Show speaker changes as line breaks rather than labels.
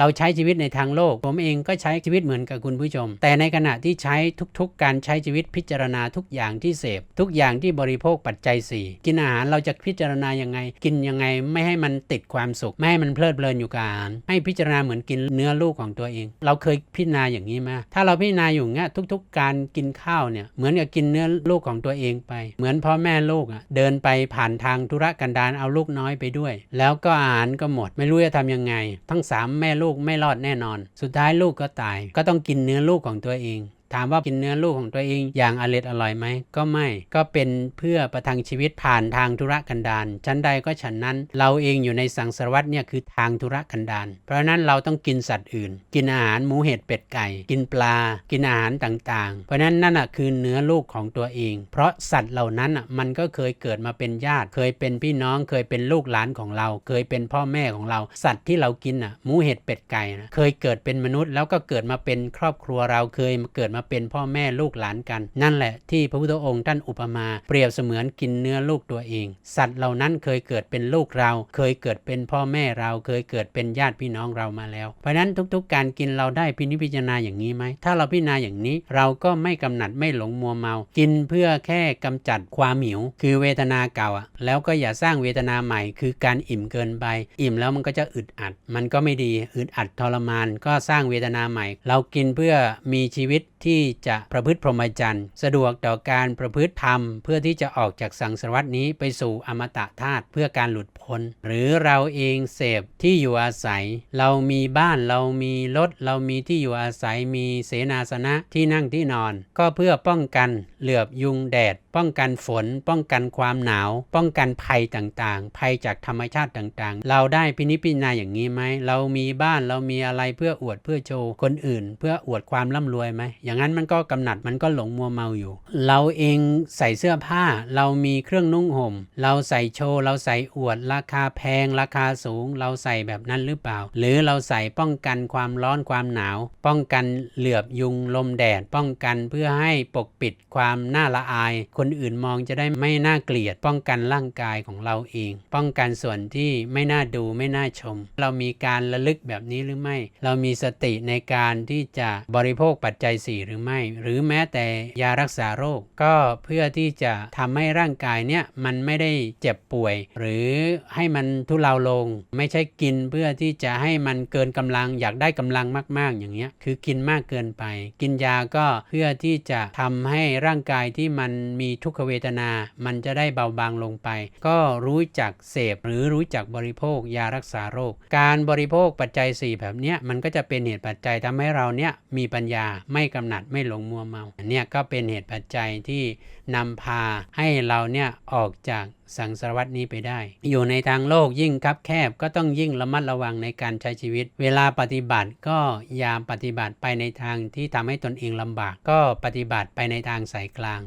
เราใช้ชีวิตในทางโลก ผมเองก็ใช้ชีวิตเหมือนกับคุณผู้ชม แต่ในขณะที่ใช้ทุกๆ การใช้ชีวิตพิจารณาทุกอย่างที่เสพ ทุกอย่างที่บริโภคปัจจัย 4 กินอาหารเราจะพิจารณายังไง กินยังไงไม่ให้มันติดความสุข ไม่ให้มันเพลิดเพลินอยู่กับอาหาร ให้พิจารณาเหมือนกินเนื้อลูกของตัวเอง เราเคยพิจารณาอย่างนี้ไหมถ้าเราพิจารณาอยู่เงี้ยทุก ๆ การกินข้าวเนี่ยเหมือนกับกินเนื้อลูกของตัวเองไป เหมือนพ่อแม่ลูกอะเดินไปผ่านทางธุรกันดารเอาลูกน้อยไปด้วย แล้วก็อาหารก็หมด ไม่รู้จะทำยังไง ทั้งสามแม่ลูกไม่รอดแน่นอน สุดท้ายลูกก็ตาย ก็ต้องกินเนื้อลูกของตัวเอง ถามว่ากินเนื้อลูกของตัวเองอย่างอร่อยอร่อยไหมก็ไม่ก็เป็นเพื่อประทังชีวิตผ่านทางธุรกันดารชั้นใดก็ฉันนั้น เราเองอยู่ในสังสารวัตเนี่ยคือทางธุรกันดารเพราะนั้นเราต้องกินสัตว์อื่น กินอาหารหมูเห็ดเป็ดไก่ กินปลา กินอาหารต่างๆ เพราะฉะนั้นนั่นอะคือเนื้อลูกของตัวเอง เพราะสัตว์เหล่านั้นอะมันก็เคยเกิดมาเป็นญาติ เคยเป็นพี่น้องเคยเป็นลูกหลานของเรา เคยเป็นพ่อแม่ของเรา สัตว์ที่เรากินอะหมูเห็ดเป็ดไก่นะเคยเกิดเป็นมนุษย์แล้วก็เกิดมาเป็นครอบครัวเราเคยเกิดมาเป็นพ่อแม่ลูกหลานกัน นั่นแหละที่พระพุทธองค์ท่านอุปมา เปรียบเสมือนกินเนื้อลูกตัวเอง สัตว์เหล่านั้นเคยเกิดเป็นลูกเรา เคยเกิดเป็นพ่อแม่เราเคยเกิดเป็นญาติพี่น้องเรามาแล้ว เพราะฉะนั้นทุกๆ การกินเราได้พินิจพิจารณาอย่างนี้ไหมถ้าเราพิจารณาอย่างนี้เราก็ไม่กำหนัดไม่หลงมัวเมา กินเพื่อแค่กำจัดความหิว คือเวทนาเก่าอะแล้วก็อย่าสร้างเวทนาใหม่ คือการอิ่มเกินไป อิ่มแล้วมันก็จะอึดอัด มันก็ไม่ดีอึดอัดทรมานก็สร้างเวทนาใหม่ เรากินเพื่อมีชีวิตที่จะประพฤติพรหมจรรย์ สะดวกต่อการประพฤติธรรม เพื่อที่จะออกจากสังสารวัตนี้ไปสู่อมตะธาตุเพื่อการหลุดพ้น หรือเราเองเสพที่อยู่อาศัย เรามีบ้านเรามีรถเรามีที่อยู่อาศัยมีเสนาสนะที่นั่งที่นอน ก็เพื่อป้องกันเหลือบยุงแดดป้องกันฝน ป้องกันความหนาว ป้องกันภัยต่างๆ ภัยจากธรรมชาติต่างๆ เราได้พินิจพิจารณาอย่างนี้ไหม เรามีบ้านเรามีอะไรเพื่ออวดเพื่อโชว์คนอื่น เพื่ออวดความร่ำรวยไหม อย่างนั้นมันก็กำหนัดมันก็หลงมัวเมาอยู่ เราเองใส่เสื้อผ้า เรามีเครื่องนุ่งห่ม เราใส่โชว์ เราใส่อวด ราคาแพง ราคาสูง เราใส่แบบนั้นหรือเปล่า หรือเราใส่ป้องกันความร้อนความหนาว ป้องกันเหลือบยุงลมแดด ป้องกันเพื่อให้ปกปิดความน่าละอายคนอื่นมองจะได้ไม่น่าเกลียด ป้องกันร่างกายของเราเอง ป้องกันส่วนที่ไม่น่าดูไม่น่าชม เรามีการระลึกแบบนี้หรือไม่ เรามีสติในการที่จะบริโภคปัจจัยสี่หรือไม่ หรือแม้แต่ยารักษาโรค ก็เพื่อที่จะทำให้ร่างกายเนี่ยมันไม่ได้เจ็บป่วย หรือให้มันทุเลาลง ไม่ใช่กินเพื่อที่จะให้มันเกินกำลัง อยากได้กำลังมาก ๆ อย่างเงี้ยคือกินมากเกินไป กินยาก็เพื่อที่จะทำให้ร่างกายที่มันมีทุกขเวทนา มันจะได้เบาบางลงไป ก็รู้จักเสพหรือรู้จักบริโภคยารักษาโรค การบริโภคปัจจัย 4 แบบเนี้ยมันก็จะเป็นเหตุปัจจัยทำให้เราเนี่ยมีปัญญาไม่กำหนัดไม่หลงมัวเมาอันเนี้ยก็เป็นเหตุปัจจัยที่นำพาให้เราเนี่ยออกจากสังสารวัตนี้ไปได้ อยู่ในทางโลกยิ่งคับแคบก็ต้องยิ่งระมัดระวังในการใช้ชีวิต เวลาปฏิบัติก็อย่าปฏิบัติไปในทางที่ทำให้ตนเองลำบาก ก็ปฏิบัติไปในทางสายกลาง